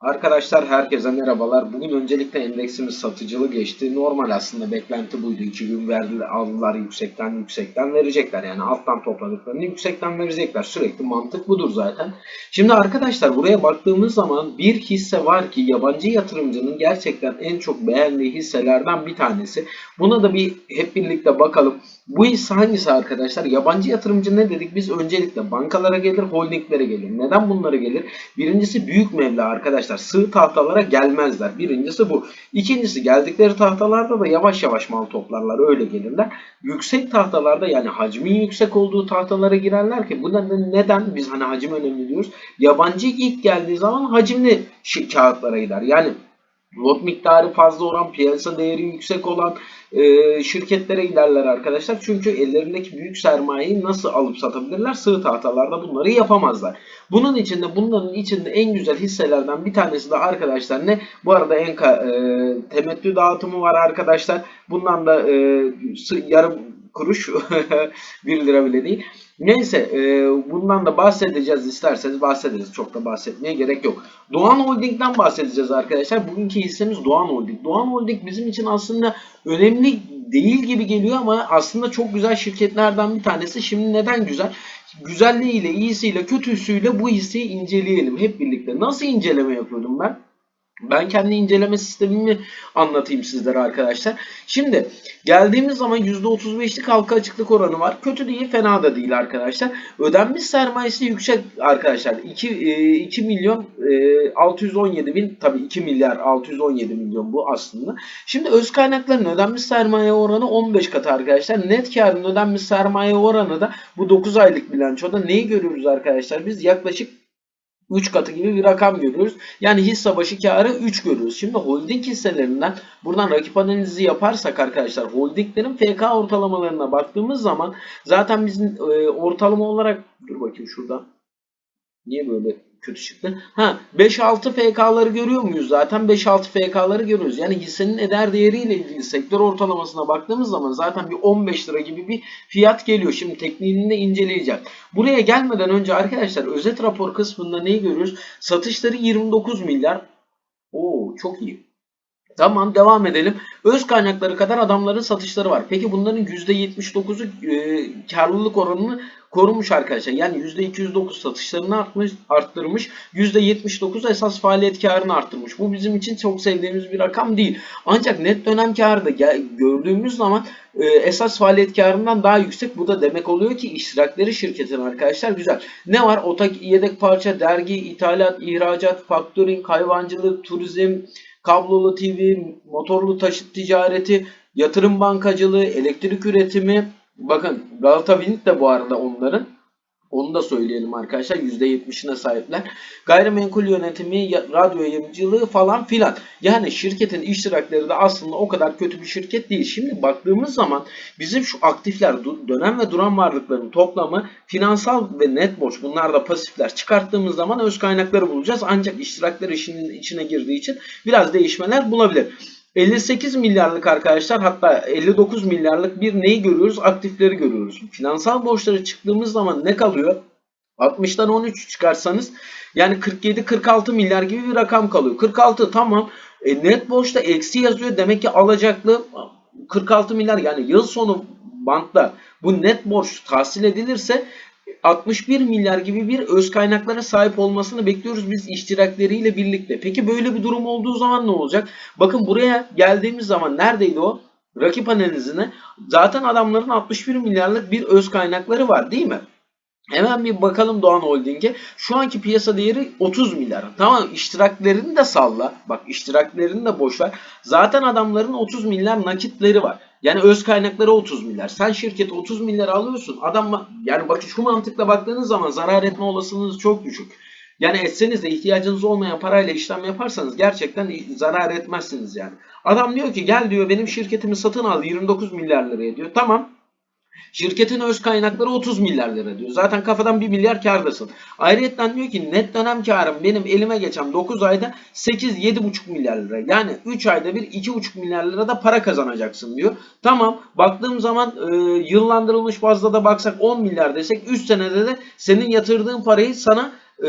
Arkadaşlar herkese merhabalar. Bugün öncelikle endeksimiz satıcılı geçti. Normal aslında beklenti buydu. İki gün verdiler, aldılar yüksekten yüksekten verecekler. Yani alttan topladıklarını yüksekten verecekler. Sürekli mantık budur zaten. Şimdi arkadaşlar buraya baktığımız zaman bir hisse var ki yabancı yatırımcının gerçekten en çok beğendiği hisselerden bir tanesi. Buna da bir hep birlikte bakalım. Bu hisse hangisi arkadaşlar? Yabancı yatırımcı ne dedik? Biz öncelikle bankalara gelir, holdinglere gelir. Neden bunlara gelir? Birincisi büyük meblağ arkadaşlar. Sığ tahtalara gelmezler. Birincisi bu. İkincisi geldikleri tahtalarda da yavaş yavaş mal toplarlar. Öyle gelirler. Yüksek tahtalarda yani hacmin yüksek olduğu tahtalara girerler ki bu neden, neden biz hani hacim önemli diyoruz. Yabancı ilk geldiği zaman hacimli kağıtlara gider. Yani lot miktarı fazla olan, piyasa değeri yüksek olan e, şirketlere giderler arkadaşlar. Çünkü ellerindeki büyük sermayeyi nasıl alıp satabilirler? Sığ tahtalarda bunları yapamazlar. Bunun içinde bunların içinde en güzel hisselerden bir tanesi de arkadaşlar ne? Bu arada Enka e, temettü dağıtımı var arkadaşlar. Bundan da e, yarım kuruş 1 lira bile değil. Neyse e, bundan da bahsedeceğiz isterseniz bahsederiz. Çok da bahsetmeye gerek yok. Doğan Holding'den bahsedeceğiz arkadaşlar. Bugünkü hissemiz Doğan Holding. Doğan Holding bizim için aslında önemli değil gibi geliyor ama aslında çok güzel şirketlerden bir tanesi. Şimdi neden güzel? Güzelliğiyle, iyisiyle, kötüsüyle bu hisseyi inceleyelim hep birlikte. Nasıl inceleme yapıyordum ben? Ben kendi inceleme sistemimi anlatayım sizlere arkadaşlar. Şimdi geldiğimiz zaman %35'lik halka açıklık oranı var. Kötü değil, fena da değil arkadaşlar. Ödenmiş sermayesi yüksek arkadaşlar. 2, 2 milyon e, 617 bin tabii 2 milyar 617 milyon bu aslında. Şimdi öz kaynakların ödenmiş sermaye oranı 15 katı arkadaşlar. Net karın ödenmiş sermaye oranı da bu 9 aylık bilançoda neyi görüyoruz arkadaşlar? Biz yaklaşık 3 katı gibi bir rakam görüyoruz. Yani hisse başı karı 3 görüyoruz. Şimdi holding hisselerinden buradan rakip analizi yaparsak arkadaşlar holdinglerin FK ortalamalarına baktığımız zaman zaten bizim e, ortalama olarak dur bakayım şuradan. Niye böyle kötü çıktı? Ha 5-6 FK'ları görüyor muyuz? Zaten 5-6 FK'ları görüyoruz. Yani hissenin eder değeriyle ilgili sektör ortalamasına baktığımız zaman zaten bir 15 lira gibi bir fiyat geliyor. Şimdi tekniğini de inceleyeceğim. Buraya gelmeden önce arkadaşlar özet rapor kısmında neyi görüyoruz? Satışları 29 milyar. Oo çok iyi. Tamam devam edelim. Öz kaynakları kadar adamların satışları var. Peki bunların %79'u e, karlılık oranını korumuş arkadaşlar. Yani %209 satışlarını artmış, arttırmış. %79 esas faaliyet karını arttırmış. Bu bizim için çok sevdiğimiz bir rakam değil. Ancak net dönem karı da gördüğümüz zaman e, esas faaliyet karından daha yüksek. Bu da demek oluyor ki iştirakleri şirketin arkadaşlar güzel. Ne var? Otak, yedek parça, dergi, ithalat, ihracat, faktörink, hayvancılık, turizm, kablolu TV, motorlu taşıt ticareti, yatırım bankacılığı, elektrik üretimi. Bakın Galata Wind de bu arada onların. Onu da söyleyelim arkadaşlar. %70'ine sahipler. Gayrimenkul yönetimi, radyo yayıncılığı falan filan. Yani şirketin iştirakleri de aslında o kadar kötü bir şirket değil. Şimdi baktığımız zaman bizim şu aktifler, dönem ve duran varlıkların toplamı finansal ve net borç bunlar da pasifler çıkarttığımız zaman öz kaynakları bulacağız. Ancak iştiraklar işinin içine girdiği için biraz değişmeler bulabilir. 58 milyarlık arkadaşlar hatta 59 milyarlık bir neyi görüyoruz? Aktifleri görüyoruz. Finansal borçlara çıktığımız zaman ne kalıyor? 60'tan 13 çıkarsanız yani 47-46 milyar gibi bir rakam kalıyor. 46 tamam. E, net borçta eksi yazıyor. Demek ki alacaklı 46 milyar yani yıl sonu bantta bu net borç tahsil edilirse 61 milyar gibi bir öz kaynaklara sahip olmasını bekliyoruz biz iştirakleriyle birlikte. Peki böyle bir durum olduğu zaman ne olacak? Bakın buraya geldiğimiz zaman neredeydi o? Rakip analizine. Zaten adamların 61 milyarlık bir öz kaynakları var değil mi? Hemen bir bakalım Doğan Holding'e. Şu anki piyasa değeri 30 milyar. Tamam iştiraklerini de salla. Bak iştiraklerini de boş ver. Zaten adamların 30 milyar nakitleri var. Yani öz kaynakları 30 milyar. Sen şirket 30 milyar alıyorsun. Adam yani bakın şu mantıkla baktığınız zaman zarar etme olasılığınız çok düşük. Yani etseniz de ihtiyacınız olmayan parayla işlem yaparsanız gerçekten zarar etmezsiniz yani. Adam diyor ki gel diyor benim şirketimi satın al 29 milyar liraya diyor. Tamam Şirketin öz kaynakları 30 milyar lira diyor. Zaten kafadan 1 milyar kârdasın. Ayrıca diyor ki net dönem karım benim elime geçen 9 ayda 8-7,5 milyar lira. Yani 3 ayda bir 2,5 milyar lira da para kazanacaksın diyor. Tamam baktığım zaman e, yıllandırılmış bazda da baksak 10 milyar desek 3 senede de senin yatırdığın parayı sana e,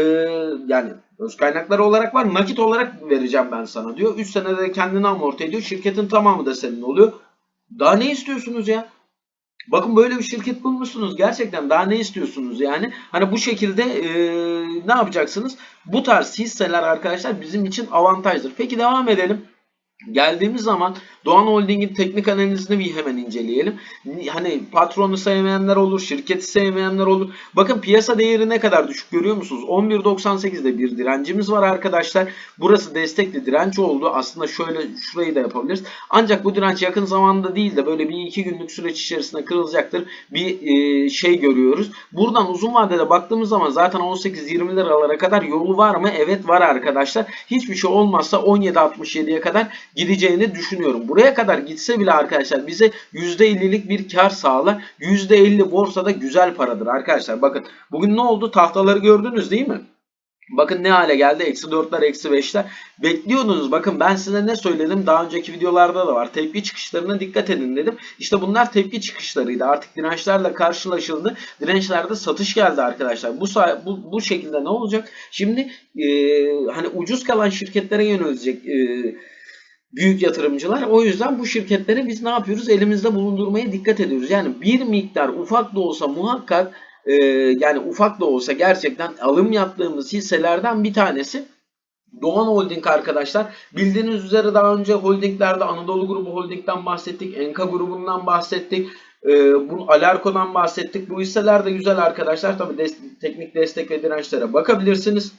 yani öz kaynakları olarak var. Nakit olarak vereceğim ben sana diyor. 3 senede de kendini amorti ediyor. Şirketin tamamı da senin oluyor. Daha ne istiyorsunuz ya? Bakın böyle bir şirket bulmuşsunuz. Gerçekten daha ne istiyorsunuz yani? Hani bu şekilde e, ne yapacaksınız? Bu tarz hisseler arkadaşlar bizim için avantajdır. Peki devam edelim. Geldiğimiz zaman Doğan Holding'in teknik analizini bir hemen inceleyelim. Hani patronu sevmeyenler olur, şirketi sevmeyenler olur. Bakın piyasa değeri ne kadar düşük görüyor musunuz? 11.98'de bir direncimiz var arkadaşlar. Burası destekli direnç oldu. Aslında şöyle şurayı da yapabiliriz. Ancak bu direnç yakın zamanda değil de böyle bir iki günlük süreç içerisinde kırılacaktır. Bir e, şey görüyoruz. Buradan uzun vadede baktığımız zaman zaten 18-20 liralara kadar yolu var mı? Evet var arkadaşlar. Hiçbir şey olmazsa 17.67'ye kadar gideceğini düşünüyorum. Buraya kadar gitse bile arkadaşlar bize %50'lik bir kar sağlar. %50 borsada güzel paradır arkadaşlar. Bakın bugün ne oldu? Tahtaları gördünüz değil mi? Bakın ne hale geldi? Eksi 4'ler, eksi 5'ler. Bekliyordunuz. Bakın ben size ne söyledim? Daha önceki videolarda da var. Tepki çıkışlarına dikkat edin dedim. İşte bunlar tepki çıkışlarıydı. Artık dirençlerle karşılaşıldı. Dirençlerde satış geldi arkadaşlar. Bu bu, bu şekilde ne olacak? Şimdi e, hani ucuz kalan şirketlere yönelecek e, büyük yatırımcılar. O yüzden bu şirketleri biz ne yapıyoruz? Elimizde bulundurmaya dikkat ediyoruz. Yani bir miktar ufak da olsa muhakkak e, yani ufak da olsa gerçekten alım yaptığımız hisselerden bir tanesi Doğan Holding arkadaşlar. Bildiğiniz üzere daha önce holdinglerde Anadolu Grubu Holding'den bahsettik. Enka grubundan bahsettik. Ee, bu Alarko'dan bahsettik. Bu hisseler de güzel arkadaşlar. Tabi des teknik destek ve dirençlere bakabilirsiniz.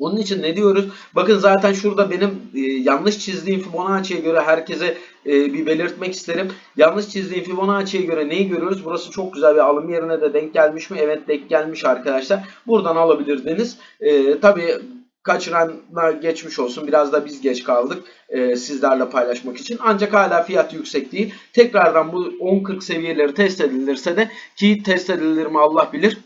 Onun için ne diyoruz? Bakın zaten şurada benim e, yanlış çizdiğim Fibonacci'ye göre herkese e, bir belirtmek isterim. Yanlış çizdiğim Fibonacci'ye göre neyi görüyoruz? Burası çok güzel bir alım yerine de denk gelmiş mi? Evet denk gelmiş arkadaşlar. Buradan alabilirdiniz. E, tabii kaçıranlar geçmiş olsun. Biraz da biz geç kaldık e, sizlerle paylaşmak için. Ancak hala fiyat yüksek değil. Tekrardan bu 10.40 seviyeleri test edilirse de ki test edilir mi Allah bilir.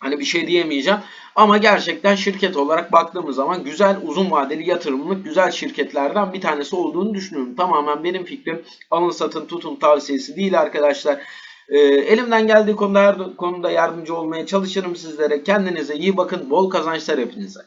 Hani bir şey diyemeyeceğim. Ama gerçekten şirket olarak baktığımız zaman güzel uzun vadeli yatırımlık güzel şirketlerden bir tanesi olduğunu düşünüyorum. Tamamen benim fikrim. Alın satın tutun tavsiyesi değil arkadaşlar. Ee, elimden geldiği konuda, konuda yardımcı olmaya çalışırım sizlere. Kendinize iyi bakın. Bol kazançlar hepinize.